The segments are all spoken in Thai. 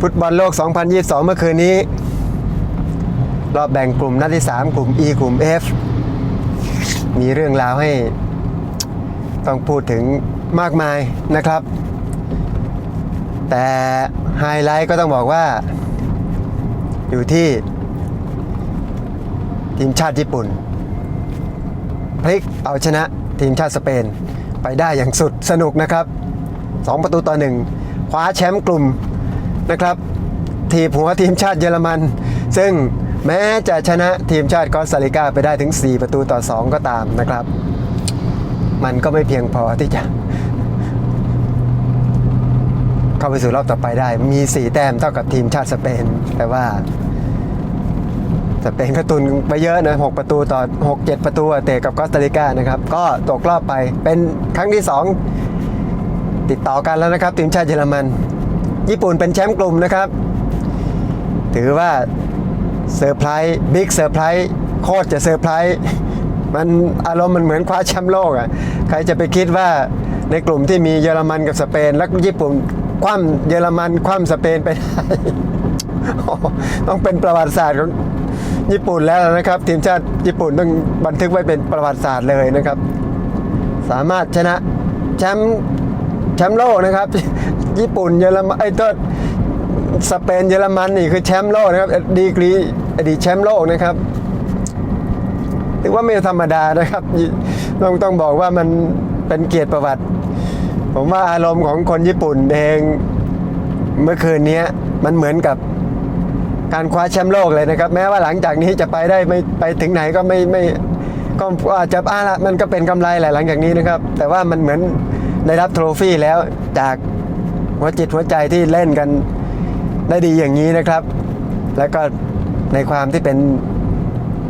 ฟุตบอลโลก 2022 เมื่อคืนนี้ รอบแบ่งกลุ่มนัดที่ 3 กลุ่ม E กลุ่ม F มีเรื่องราวให้ต้องพูดถึงมากมายนะครับ แต่ไฮไลท์ก็ต้องบอกว่า อยู่ที่ทีมชาติญี่ปุ่น พลิกเอาชนะทีมชาติสเปนไปได้อย่างสุดสนุกนะครับ 2 ประตูต่อ 1 คว้าแชมป์กลุ่ม นะครับทีบหัวทีมชาติเยอรมัน ซึ่งแม้จะชนะทีมชาติคอสตาริกาไปได้ถึง 4 ประตูต่อ 2 ก็ตามนะครับ มันก็ไม่เพียงพอที่จะ เข้าไปสู่รอบต่อไปได้ มี 4 แต้มเท่ากับทีมชาติสเปน แต่ว่า สเปนก็ตุนไปเยอะนะ6ประตูต่อ 6 7 ประตูเตะกับคอสตาริกานะครับ ก็ตกรอบไปเป็นครั้งที่ 2 ติดต่อกันแล้วนะครับ ทีมชาติเยอรมัน ญี่ปุ่นเป็นแชมป์กลุ่มนะครับ ถือว่าเซอร์ไพรส์บิ๊กเซอร์ไพรส์โคตรจะเซอร์ไพรส์มันอารมณ์มันเหมือนคว้าแชมป์โลกอะใครจะไปคิดว่าในกลุ่มที่มีเยอรมันกับสเปน แล้วญี่ปุ่นคว่ำเยอรมันคว่ำสเปนไปได้ต้องเป็นประวัติศาสตร์ของญี่ปุ่นแล้วนะครับ ทีมชาติญี่ปุ่นต้องบันทึกไว้เป็นประวัติศาสตร์เลยนะครับ สามารถชนะแชมป์ แชมป์โลกนะครับ ญี่ปุ่นเยอรมันไอ้ต้นสเปนเยอรมันนี่คือแชมป์โลกนะครับดีกรีอดีตแชมป์โลกนะครับถือว่าไม่ธรรมดานะครับต้องต้องบอกว่ามันเป็นเกียรติประวัติ ผมว่าอารมณ์ของคนญี่ปุ่นเองเมื่อคืนนี้มันเหมือนกับการคว้าแชมป์โลกเลยนะครับ แม้ว่าหลังจากนี้จะไปได้ไม่ไปถึงไหนก็ไม่ไม่ก็อาจจะอ่าละมันก็เป็นกำไรแหละหลังจากนี้นะครับ แต่ว่ามันเหมือน ได้รับโทรฟี่แล้วจากหัวจิตหัวใจที่เล่นกันได้ดีอย่างนี้นะครับ แล้วก็ในความที่เป็น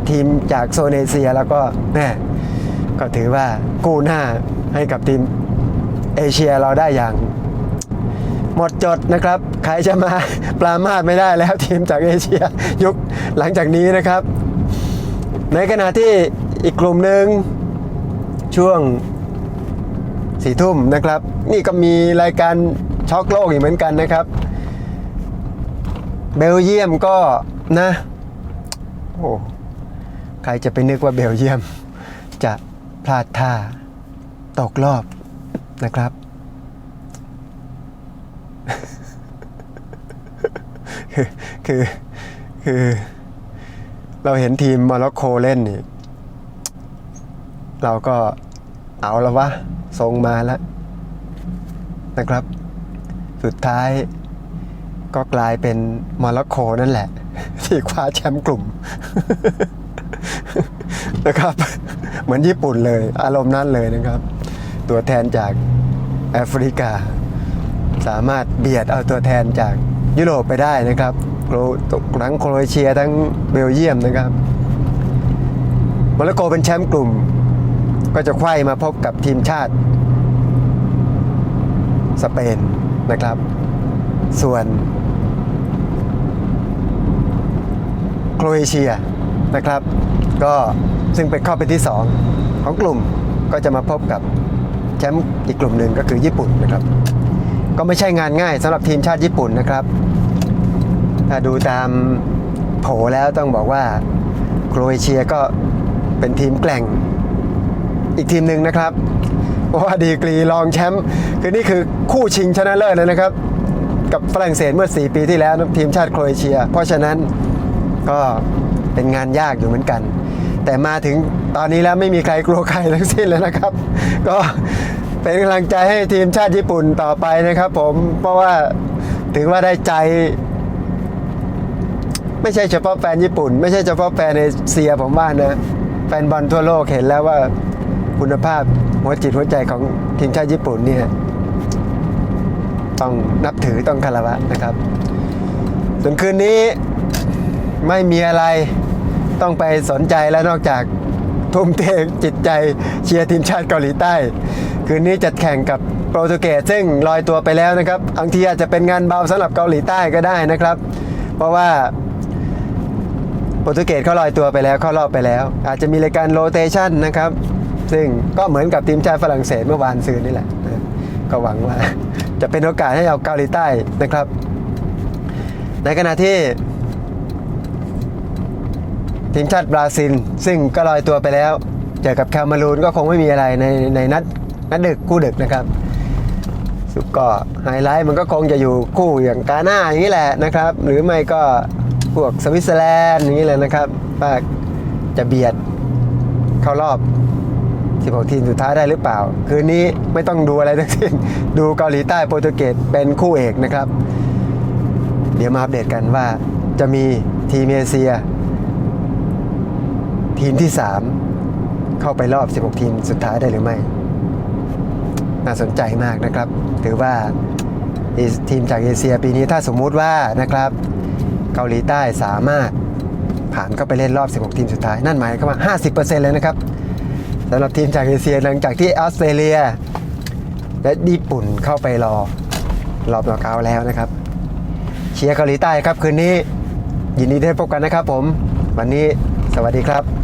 ทีมจากโซนเอเชียแล้วก็แม่ก็ถือว่ากู้หน้าให้กับทีมเอเชียเราได้อย่าง หมดจดนะครับ ใครจะมาปรามาสไม่ได้แล้วทีมจากเอเชียยุคหลังจากนี้นะครับ ในขณะที่อีกกลุ่มหนึ่งช่วง สี่ทุ่มนะครับ นี่ก็มีรายการช็อกโลกอีกเหมือนกันนะครับ เบลเยียมก็นะโอ้ใครจะไปนึกว่าเบลเยียม จะพลาดท่าตกรอบนะครับ คือคือคือเราเห็นทีมโมร็อกโกเล่นนี่เราก็เอาแล้ววะ ทรงมาแล้วนะครับ สุดท้ายก็กลายเป็นโมร็อกโกนั่นแหละ ที่คว้าแชมป์กลุ่มนะครับ เหมือนญี่ปุ่นเลย อารมณ์นั้นเลยนะครับ ตัวแทนจากแอฟริกา สามารถเบียดเอาตัวแทนจากยุโรปไปได้นะครับโครทั้งโครเอเชียทั้งเบลเยียมนะครับโมร็อกโกเป็นแชมป์กลุ่ม ก็จะไขว้มาพบกับทีมชาติ สเปนนะครับ ส่วนโครเอเชียนะครับ ก็ซึ่งเป็นข้อเป็นที่ 2 ของกลุ่มก็จะมาพบกับแชมป์อีกกลุ่มหนึ่งก็คือญี่ปุ่นนะครับ ก็ไม่ใช่งานง่ายสำหรับทีมชาติญี่ปุ่นนะครับ ถ้าดูตามโผแล้วต้องบอกว่าโครเอเชียก็เป็นทีมแกร่ง อีกทีมหนึ่งนะครับ เพราะว่าดีกรีรองแชมป์คือนี่คือคู่ชิงชนะเลิศเลยนะครับ กับฝรั่งเศสเมื่อ 4 ปีที่แล้วทีมชาติโครเอเชีย เพราะฉะนั้นก็เป็นงานยากอยู่เหมือนกัน แต่มาถึงตอนนี้แล้วไม่มีใครกลัวใครทั้งสิ้นแล้วนะครับ ก็เป็นกำลังใจให้ทีมชาติญี่ปุ่นต่อไปนะครับ ผมเพราะว่าถือว่าได้ใจไม่ใช่เฉพาะแฟนญี่ปุ่น ไม่ใช่เฉพาะแฟนเอเชียผมว่านะ แฟนบอลทั่วโลกเห็นแล้วว่า คุณภาพหัวจิตหัวใจของทีมชาติญี่ปุ่นเนี่ยต้องนับถือต้องคารวะนะครับ ส่วนคืนนี้ไม่มีอะไรต้องไปสนใจแล้วนอกจากทุ่มเทจิตใจเชียร์ทีมชาติเกาหลีใต้ คืนนี้จะแข่งกับโปรตุเกสซึ่งลอยตัวไปแล้วนะครับบางทีอาจจะเป็นงานเบาสำหรับเกาหลีใต้ก็ได้นะครับ เพราะว่าโปรตุเกสเขาลอยตัวไปแล้วเข้ารอบไปแล้ว อาจจะมีรายการโรเตชันนะครับ ซึ่งก็เหมือนกับทีมชาติฝรั่งเศสเมื่อวานซืนนี่แหละก็หวังว่าจะเป็นโอกาสให้เอาเกาหลีใต้นะครับ ในขณะที่ ทีมชาติบราซิล ซึ่งก็ลอยตัวไปแล้ว เจอกับแคนารูนก็คงไม่มีอะไรในในนัดนัดดึกคู่ดึกนะครับสุดก็ไฮไลท์มันก็คงจะอยู่คู่อย่างกาหน้าอย่างนี้แหละนะครับ หรือไม่ก็พวกสวิตเซอร์แลนด์อย่างนี้เลยนะครับว่าจะเบียดเข้ารอบ 16 ทีมสุดท้ายได้หรือเปล่า คืนนี้ไม่ต้องดูอะไรทั้งสิ้น ดูเกาหลีใต้โปรตุเกสเป็นคู่เอกนะครับ เดี๋ยวมาอัปเดตกันว่าจะมีทีมเอเชีย ทีมที่ 3 เข้าไปรอบ 16 ทีมสุดท้ายได้หรือไม่ น่าสนใจมากนะครับ ถือว่าทีมจากเอเชียปีนี้ถ้าสมมุติว่านะครับเกาหลีใต้สามารถผ่านเข้าไปเล่นรอบ 16 ทีมสุดท้าย นั่นหมายความว่า 50%เลยนะครับ สำหรับทีมจากเอเชียหลังจากที่ออสเตรเลีย และญี่ปุ่นเข้าไปรอรอบนอกเอาแล้วนะครับ เชียร์เกาหลีใต้ครับคืนนี้ ยินดีได้พบกันนะครับผม วันนี้สวัสดีครับ